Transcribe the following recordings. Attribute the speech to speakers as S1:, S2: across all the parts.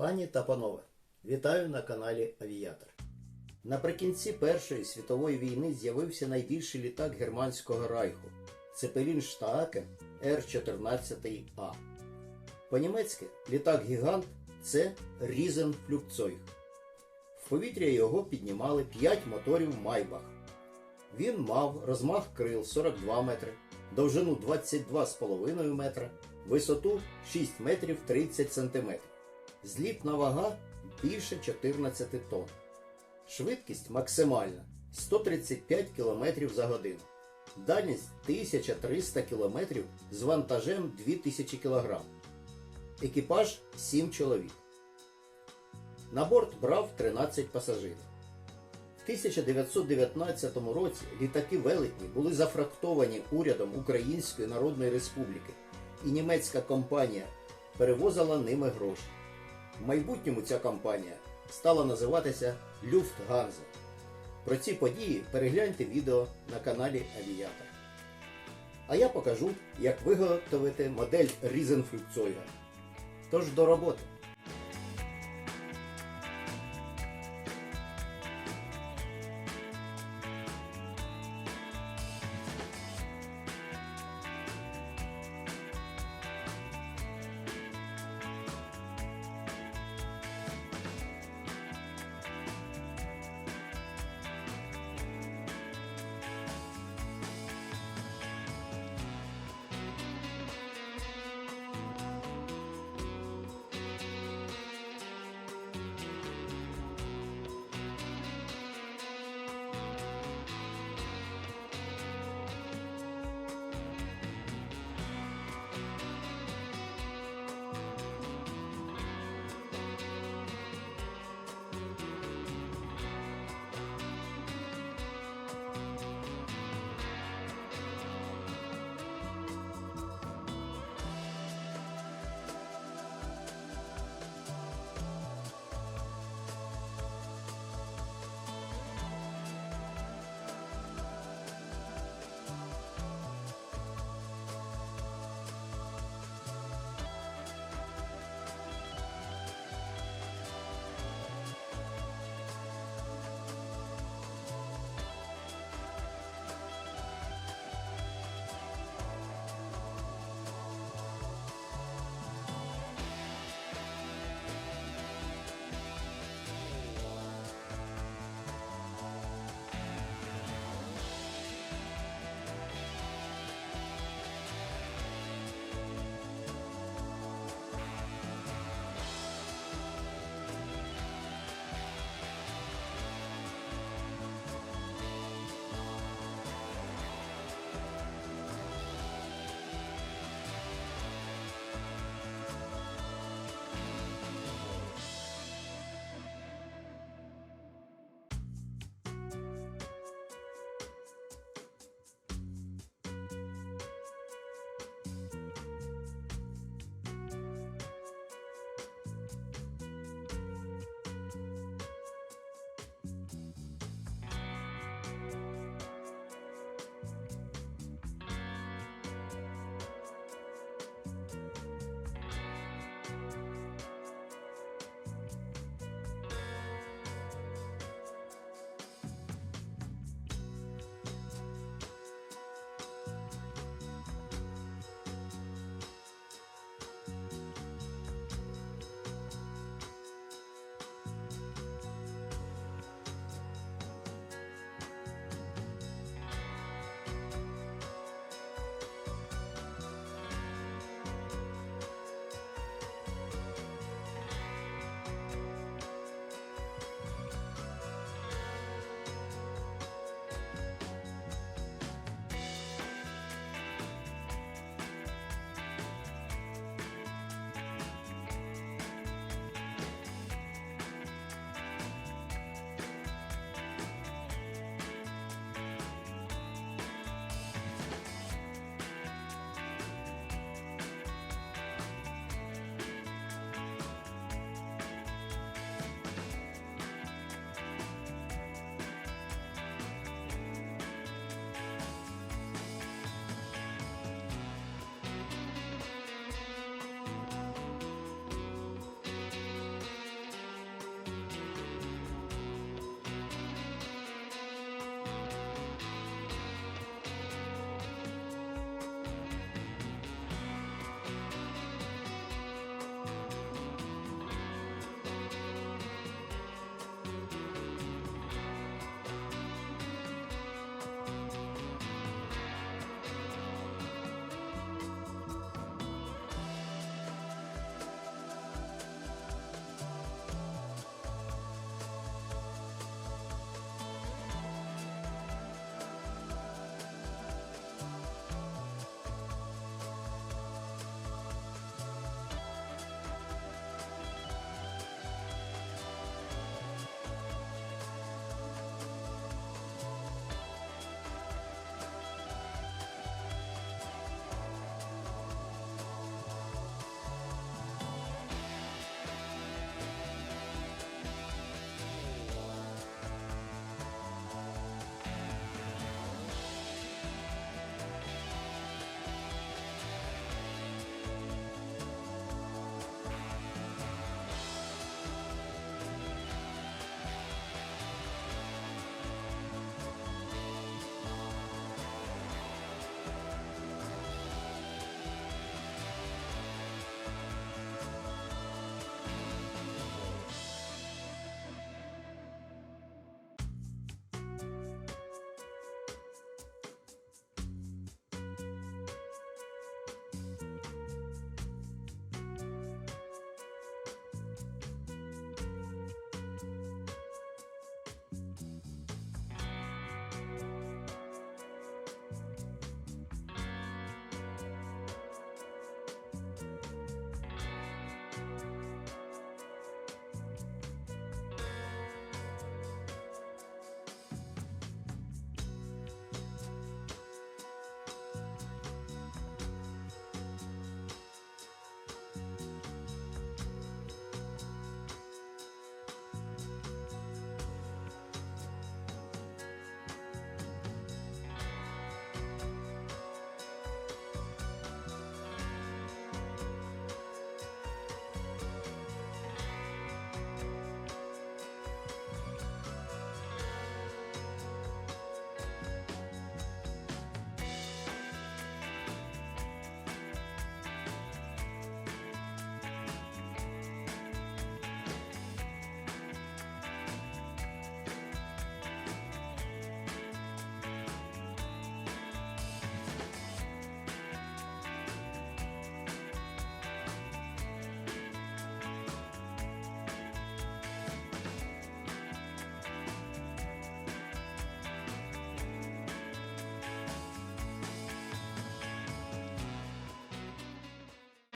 S1: Пані та панове, вітаю на каналі Авіатор. Наприкінці Першої світової війни з'явився найбільший літак германського райху Цепелін Штааке Р-14А. По-німецьки літак гігант це Різенфлюгцойг. В повітря його піднімали 5 моторів Майбах. Він мав розмах крил 42 метри, довжину 22,5 метра, висоту 6 метрів 30 сантиметрів. Злітна вага більше 14 тонн. Швидкість максимальна 135 км за годину. Дальність 1300 км з вантажем 2000 кг. Екіпаж 7 чоловік. На борт брав 13 пасажирів. В 1919 році літаки велетні були зафрактовані урядом Української Народної Республіки, і німецька компанія перевозила ними гроші. Майбутньому ця компанія стала називатися Люфтганза. Про ці події перегляньте відео на каналі Авіатор. А я покажу, як виготовити модель Різенфлюкцойга. Тож до роботи.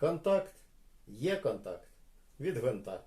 S1: Контакт. Є контакт. Від гвинта.